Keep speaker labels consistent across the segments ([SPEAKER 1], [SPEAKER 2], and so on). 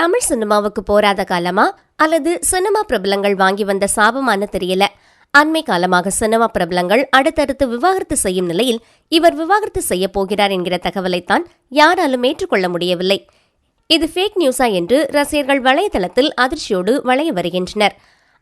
[SPEAKER 1] தமிழ் சினிமாவுக்கு போராத காலமா? அல்லது சினிமா பிரபலங்கள் வாங்கி வந்த சாபமான்னு தெரியல. அண்மை காலமாக சினிமா பிரபலங்கள் அடுத்தடுத்து விவாகரத்து செய்யும் நிலையில் இவர் விவாகரத்து செய்ய போகிறார் என்கிற தகவலைத்தான் யாராலும் ஏற்றுக்கொள்ள முடியவில்லை. இது ஃபேக் நியூஸா என்று ரசிகர்கள் வலைதளத்தில் அதிர்ச்சியோடு வளைய வருகின்றனர்.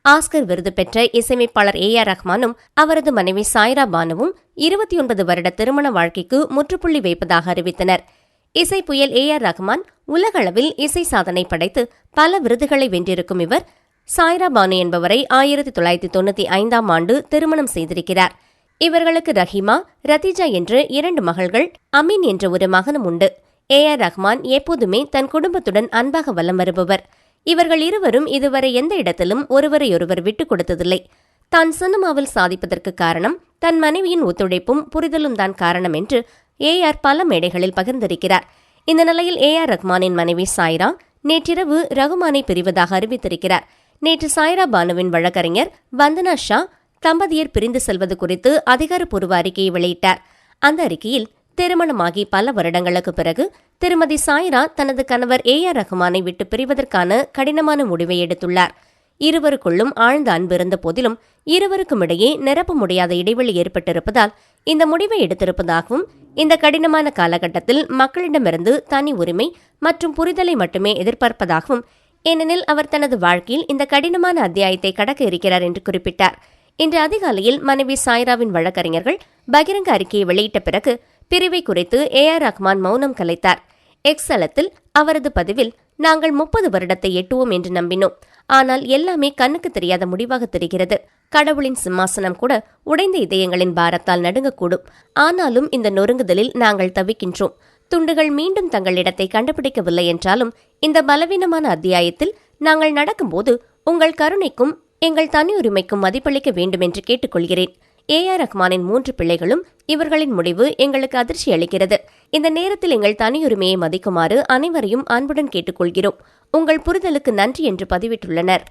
[SPEAKER 1] ஆஸ்கர் விருது பெற்ற இசையமைப்பாளர் ஏ ஆர் ரஹ்மானும் அவரது மனைவி சாய்ரா பானுவும் இருபத்தி ஒன்பது வருட திருமண வாழ்க்கைக்கு முற்றுப்புள்ளி வைப்பதாக அறிவித்தனர். இசை புயல் ஏ ஆர் ரஹ்மான் உலகளவில் இசை சாதனை படைத்து பல விருதுகளை வென்றிருக்கும் இவர். சாய்ரா பானு என்பவரை ஆயிரத்தி தொள்ளாயிரத்தி தொண்ணூத்தி ஐந்தாம் ஆண்டு திருமணம் செய்திருக்கிறார். இவர்களுக்கு ரஹிமா ரத்தீஜா என்று இரண்டு மகள்கள் அமீன் என்ற ஒரு மகனும் உண்டு. ஏ ஆர் ரஹ்மான் எப்போதுமே தன் குடும்பத்துடன் அன்பாக வலம் வருபவர். இவர்கள் இருவரும் இதுவரை எந்த இடத்திலும் ஒருவரையொருவர் விட்டுக் கொடுத்ததில்லை. தான் சினிமாவில் சாதிப்பதற்கு காரணம் தன் மனைவியின் ஒத்துழைப்பும் புரிதலும் தான் காரணம் என்று ஏ ஆர் பல மேடைகளில் பகிர்ந்திருக்கிறார். இந்த நிலையில் ஏ ஆர் ரஹ்மானின் மனைவி சாய்ரா நேற்றிரவு ரகுமானை பிரிவதாக அறிவித்திருக்கிறார். நேற்று சாய்ரா பானுவின் வழக்கறிஞர் வந்தனா ஷா தம்பதியர் பிரிந்து செல்வது குறித்து அதிகாரப்பூர்வ அறிக்கையை வெளியிட்டார். அந்த அறிக்கையில் திருமணமாகி பல வருடங்களுக்கு பிறகு திருமதி சாய்ரா தனது கணவர் ஏ ஆர் ரஹ்மானை விட்டு பிரிவதற்கான கடினமான முடிவை எடுத்துள்ளார். இருவருக்குள்ளும் ஆழ்ந்த அன்பு இருந்த போதிலும் இருவருக்கும் இடையே நிரப்ப முடியாத இடைவெளி ஏற்பட்டிருப்பதால் இந்த முடிவை எடுத்திருப்பதாகவும் இந்த கடினமான காலகட்டத்தில் மக்களிடமிருந்து தனி உரிமை மற்றும் புரிதலை மட்டுமே எதிர்பார்ப்பதாகவும் ஏனெனில் அவர் தனது வாழ்க்கையில் இந்த கடினமான அத்தியாயத்தை கடக்க இருக்கிறார் என்று குறிப்பிட்டார். இன்று அதிகாலையில் மனைவி சாய்ராவின் வழக்கறிஞர்கள் பகிரங்க அறிக்கையை வெளியிட்ட பிறகு பிரிவை குறித்து ஏ ஆர் ரஹ்மான் மௌனம் கலைத்தார். எக்ஸ் தளத்தில் அவரது பதிவில் நாங்கள் முப்பது வருடத்தை எட்டுவோம் என்று நம்பினோம். ஆனால் எல்லாமே கண்ணுக்கு தெரியாத முடிவாக தெரிகிறது. கடவுளின் சிம்மாசனம் கூட உடைந்த இதயங்களின் பாரத்தால் நடுங்கக்கூடும். ஆனாலும் இந்த நொறுங்குதலில் நாங்கள் தவிக்கின்றோம். துண்டுகள் மீண்டும் தங்கள் இடத்தை கண்டுபிடிக்கவில்லை என்றாலும் இந்த பலவீனமான அத்தியாயத்தில் நாங்கள் நடக்கும்போது உங்கள் கருணைக்கும் எங்கள் தனி உரிமைக்கும் மதிப்பளிக்க வேண்டும் என்று கேட்டுக்கொள்கிறேன். ஏ ஆர் ரஹ்மானின் மூன்று பிள்ளைகளும் இவர்களின் முடிவு எங்களுக்கு அதிர்ச்சி அளிக்கிறது. இந்த நேரத்தில் எங்கள் தனியுரிமையை மதிக்குமாறு அனைவரையும் அன்புடன் கேட்டுக்கொள்கிறோம். உங்கள் புரிதலுக்கு நன்றி என்று பதிவிட்டுள்ளனர்.